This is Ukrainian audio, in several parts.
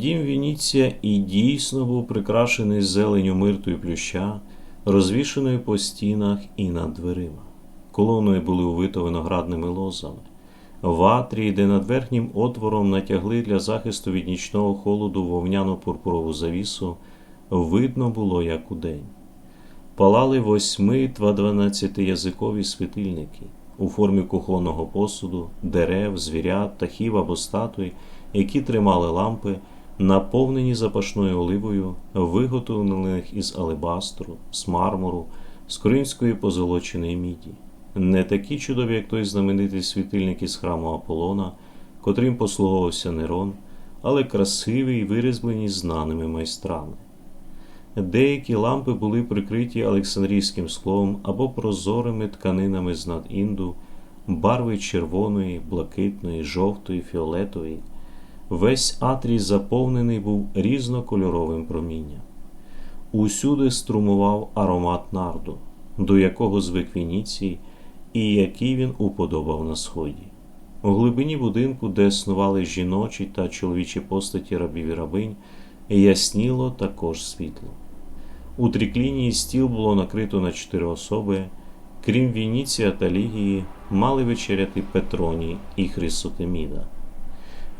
Дім Вініція і дійсно був прикрашений зеленю мирту плюща, розвішеною по стінах і над дверима. Колоною були увито виноградними лозами. В атрії, де над верхнім отвором натягли для захисту від нічного холоду вовняну пурпурову завісу, видно було, як удень. Палали восьми та дванадцятиязикові світильники у формі кухонного посуду, дерев, звірят, птахів або статуй, які тримали лампи, наповнені запашною оливою, виготовлених із алебастру, з мармуру, з коринської позолоченої міді. Не такі чудові, як той знаменитий світильник із храму Аполлона, котрим послуговувався Нерон, але красиві й вирізблені знаними майстрами. Деякі лампи були прикриті Олександрійським склом або прозорими тканинами з над інду, барви червоної, блакитної, жовтої, фіолетової. Весь атрій заповнений був різнокольоровим промінням. Усюди струмував аромат нарду, до якого звик Вініцій і який він уподобав на сході. У глибині будинку, де снували жіночі та чоловічі постаті рабів і рабинь, ясніло також світло. У тріклінії стіл було накрито на чотири особи, крім Вініція та Лігії, мали вечеряти Петроній і Хрисотеміда.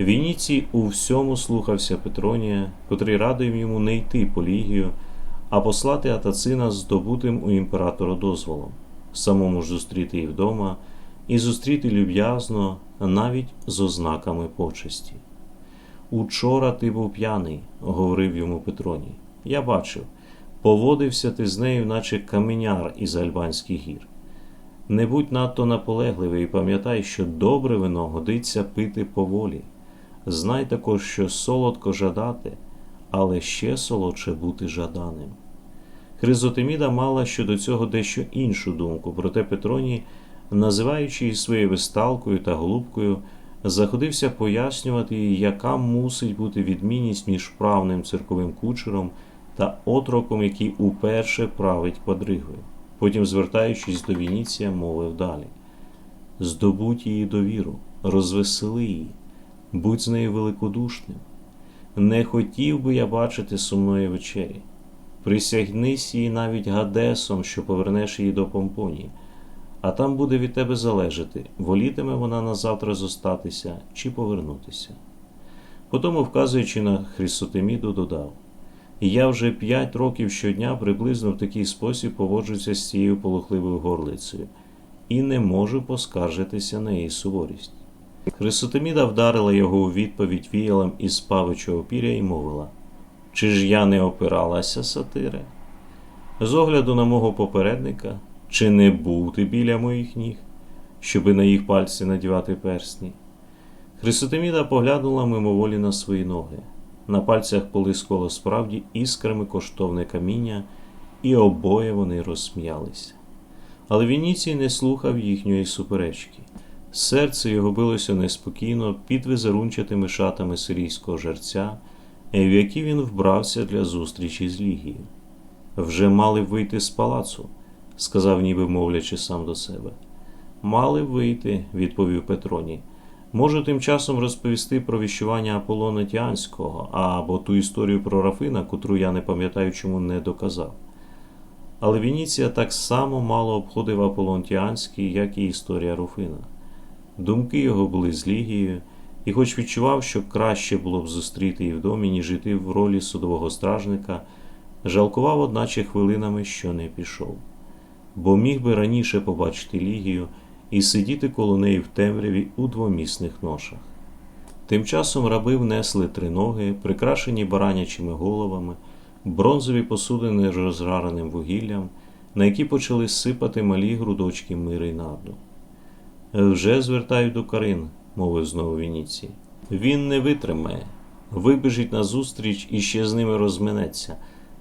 Вініцій у всьому слухався Петронія, котрий радив йому не йти по Лігію, а послати Атацина здобутим у імператора дозволом, самому ж зустріти її вдома і зустріти люб'язно навіть з ознаками почесті. Учора ти був п'яний, говорив йому Петроній. Я бачив, поводився ти з нею, наче каменяр із Альбанських гір. Не будь надто наполегливий і пам'ятай, що добре вино годиться пити поволі. Знай також, що солодко жадати, але ще солодше бути жаданим. Хризотеміда мала щодо цього дещо іншу думку, проте Петроній, називаючи її своєю висталкою та голубкою, заходився пояснювати їй, яка мусить бути відмінність між правним цирковим кучером та отроком, який уперше править квадригою. Потім, звертаючись до Вініція, мовив далі: Здобудь її довіру, розвесели її, будь з нею великодушним. Не хотів би я бачити сумної вечері. Присягнись їй навіть Гадесом, що повернеш її до Помпонії, а там буде від тебе залежати, волітиме вона назавтра зостатися чи повернутися. Потім, вказуючи на Хрисотеміду, додав Я вже п'ять років щодня приблизно в такий спосіб поводжуся з цією полохливою горлицею і не можу поскаржитися на її суворість. Хрисотеміда вдарила його у відповідь віялом із павичого піря і мовила Чи ж я не опиралася, сатире? З огляду на мого попередника, чи не був ти біля моїх ніг, щоби на їх пальці надівати персні? Хрисотеміда поглянула мимоволі на свої ноги. На пальцях полискало справді іскрами коштовне каміння, і обоє вони розсміялися. Але Вініцій не слухав їхньої суперечки. Серце його билося неспокійно під визерунчатими шатами сирійського жерця, в які він вбрався для зустрічі з Лігією. Вже мали вийти з палацу, сказав, ніби мовлячи сам до себе. Мали вийти, відповів Петроній. Можу тим часом розповісти про віщування Аполлона Тіанського або ту історію про Рафина, котру я не пам'ятаю, чому не доказав. Але Вініція так само мало обходив Аполлон Тіанський, як і історія Руфина. Думки його були з Лігією, і, хоч відчував, що краще було б зустріти її в домі, ніж жити в ролі судового стражника, жалкував, одначе хвилинами, що не пішов, бо міг би раніше побачити Лігію і сидіти коло неї в темряві у двомісних ношах. Тим часом раби внесли три ноги, прикрашені баранячими головами, бронзові посудини розжареним вугіллям, на які почали сипати малі грудочки мири й нарду. Вже звертаю до Карин, мовив знову Вініцій. Він не витримає, вибіжить назустріч і ще з ними розминеться,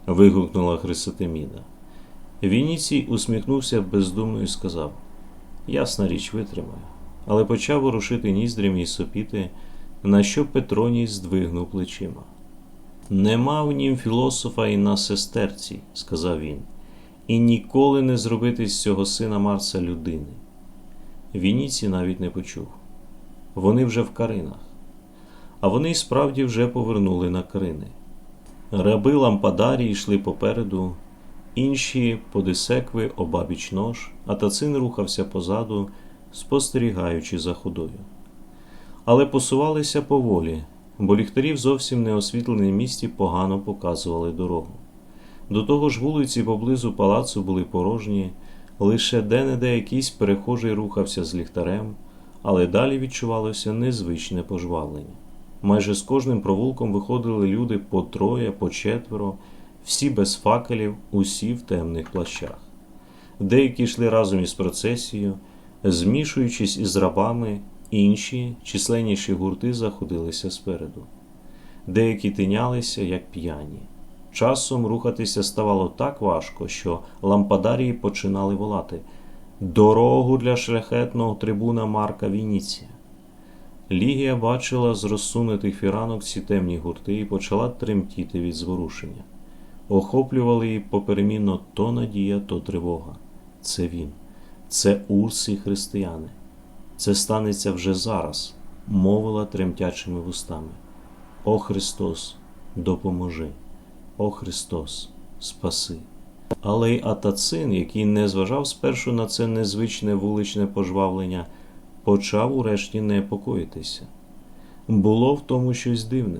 вигукнула Хрисотеміда. Вініцій усміхнувся бездумно і сказав Ясна річ, витримаю, але почав ворушити ніздрями і сопіти, на що Петроній здвигнув плечима. Нема в нім філософа і на сестерці, сказав він, і ніколи не зробити з цього сина Марса людини. Вініці навіть не почув. Вони вже в каринах. а вони справді вже повернули на крини. Раби лампадарі йшли попереду, інші подисекви обабіч нож, а тацин рухався позаду, спостерігаючи за ходою. Але посувалися поволі, бо ліхтарі в зовсім неосвітленій місті погано показували дорогу. До того ж, вулиці поблизу палацу були порожні, лише де-не-де якийсь перехожий рухався з ліхтарем, але далі відчувалося незвичне пожвавлення. Майже з кожним провулком виходили люди по троє, по четверо, всі без факелів, усі в темних плащах. Деякі йшли разом із процесією, змішуючись із рабами, інші, численніші гурти, заходилися спереду. Деякі тинялися, як п'яні. Часом рухатися ставало так важко, що лампадарії починали волати Дорогу для шляхетного трибуна Марка Вініція. Лігія бачила з розсунутих фіранок ці темні гурти і почала тремтіти від зворушення. Охоплювали її поперемінно то надія, то тривога. Це він, це урси християни. Це станеться вже зараз, мовила тремтячими вустами. О Христос, допоможи! О Христос, спаси! Але й Атацин, який не зважав спершу на це незвичне вуличне пожвавлення, почав урешті непокоїтися. Було в тому щось дивне.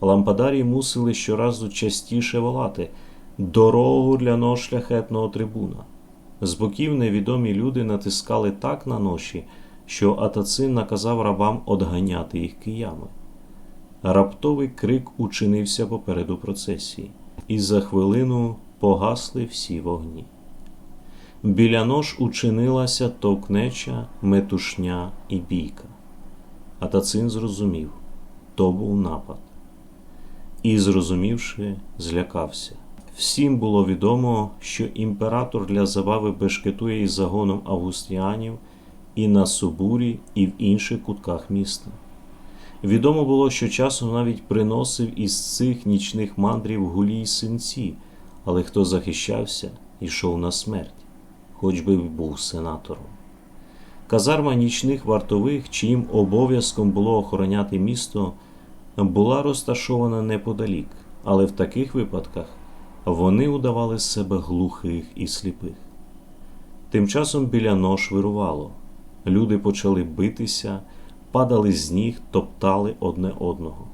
Лампадарі мусили щоразу частіше волати дорогу для нож шляхетного трибуна. З боків невідомі люди натискали так на ноші, що Атацин наказав рабам одганяти їх киями. Раптовий крик учинився попереду процесії, і за хвилину погасли всі вогні. Біля нож учинилася товкнеча, метушня і бійка. Атацин зрозумів то був напад. І, зрозумівши, злякався. Всім було відомо, що імператор для забави бешкетує із загоном августіанів і на Субурі, і в інших кутках міста. Відомо було, що часом навіть приносив із цих нічних мандрів гулі й синці, але хто захищався, йшов на смерть, хоч би був сенатором. Казарма нічних вартових, чиїм обов'язком було охороняти місто, була розташована неподалік, але в таких випадках вони удавали з себе глухих і сліпих. Тим часом біля нож вирувало. Люди почали битися, падали з ніг, топтали одне одного.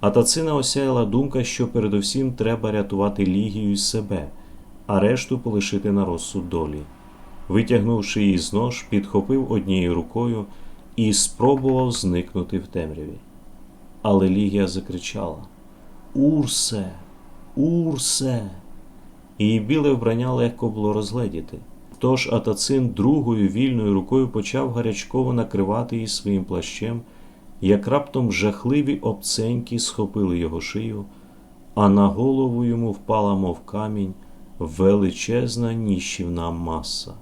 А Тацина осяяла думка, що передусім треба рятувати лігію й себе, а решту полишити на розсуд долі. Витягнувши її з нож, підхопив однією рукою і спробував зникнути в темряві. Але Лігія закричала Урсе, Урсе! Її біле вбрання легко було розгледіти. Тож Атацин другою вільною рукою почав гарячково накривати її своїм плащем, як раптом жахливі обценьки схопили його шию, а на голову йому впала, мов камінь, величезна ніщівна маса.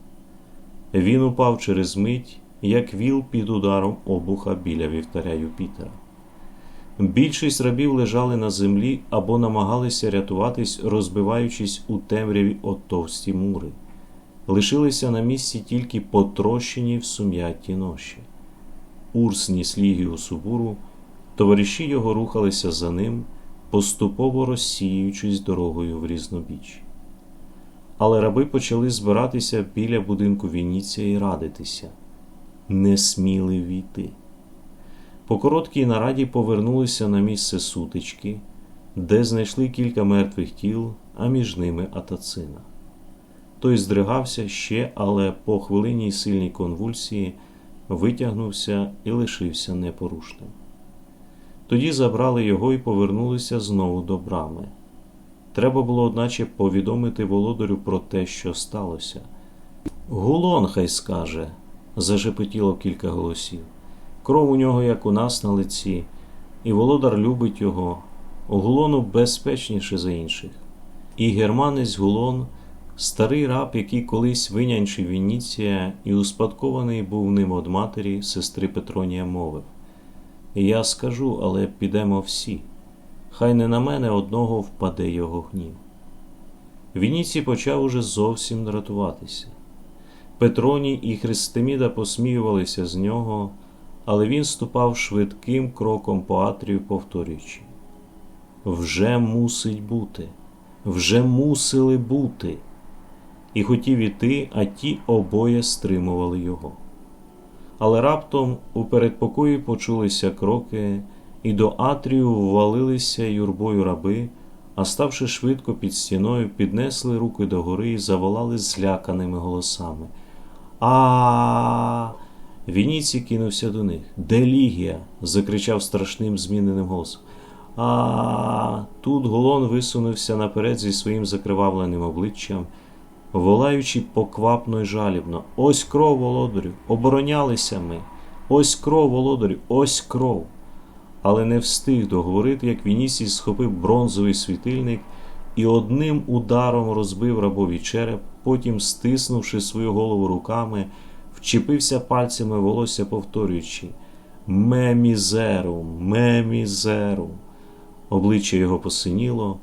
Він упав через мить, як віл під ударом обуха біля вівтаря Юпітера. Більшість рабів лежали на землі або намагалися рятуватись, розбиваючись у темряві от товсті мури. Лишилися на місці тільки потрощені в сум'ятті ноші. Урс ніс лігію субуру, товариші його рухалися за ним, поступово розсіюючись дорогою в різнобіч. Але раби почали збиратися біля будинку Вініція і радитися, не сміли війти. По короткій нараді повернулися на місце сутички, де знайшли кілька мертвих тіл, а між ними Атацина. Той здригався ще, але по хвилинній сильній конвульсії витягнувся і лишився непорушним. Тоді забрали його і повернулися знову до брами. Треба було, одначе, повідомити володарю про те, що сталося. Гулон хай скаже, зажепотіло кілька голосів. Кров у нього, як у нас на лиці, і володар любить його, Гулону безпечніше за інших. І германець Гулон, старий раб, який колись винянчив Вініція і успадкований був ним од матері, сестри Петронія, мовив Я скажу, але підемо всі. Хай не на мене одного впаде його гнів. Вініцій почав уже зовсім дратуватися. Петроній і Христеміда посміювалися з нього але він ступав швидким кроком по Атрію, повторюючи: Вже мусить бути, вже мусили бути. І хотів іти, а ті обоє стримували його. Але раптом у передпокої почулися кроки, і до Атрію ввалилися юрбою раби, а ставши швидко під стіною, піднесли руки догори і заволали зляканими голосами. А. Вініці кинувся до них. Де Лігія? закричав страшним зміненим голосом. А. Тут Голон висунувся наперед зі своїм закривавленим обличчям, волаючи поквапно й жалібно. Ось кров, володарю, оборонялися ми. Ось кров, володарю, ось кров. Але не встиг договорити, як Вінісій схопив бронзовий світильник і одним ударом розбив рабові череп, потім, стиснувши свою голову руками, вчепився пальцями волосся, повторюючи Ме мізерум, ме мізерум. Обличчя його посиніло,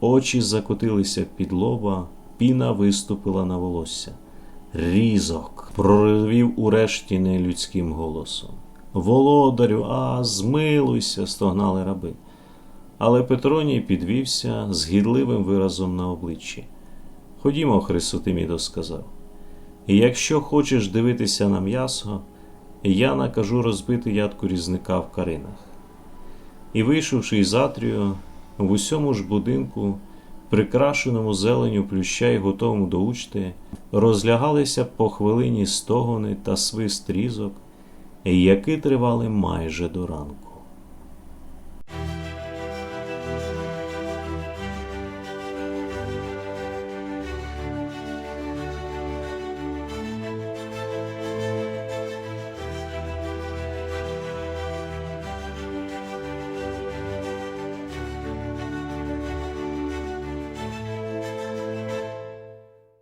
очі закотилися під лоба, піна виступила на волосся. Різок, проривів урешті нелюдським голосом. Володарю, а змилуйся, стогнали раби. Але Петроній підвівся з гідливим виразом на обличчі. Ходімо, Хрисотимідо сказав. Якщо хочеш дивитися на м'ясо, я накажу розбити ядку різника в каринах. І, вийшовши із Атрію, в усьому ж будинку, прикрашеному зеленю плюща і готовому до учти, розлягалися по хвилині стогони та свист різок, які тривали майже до ранку.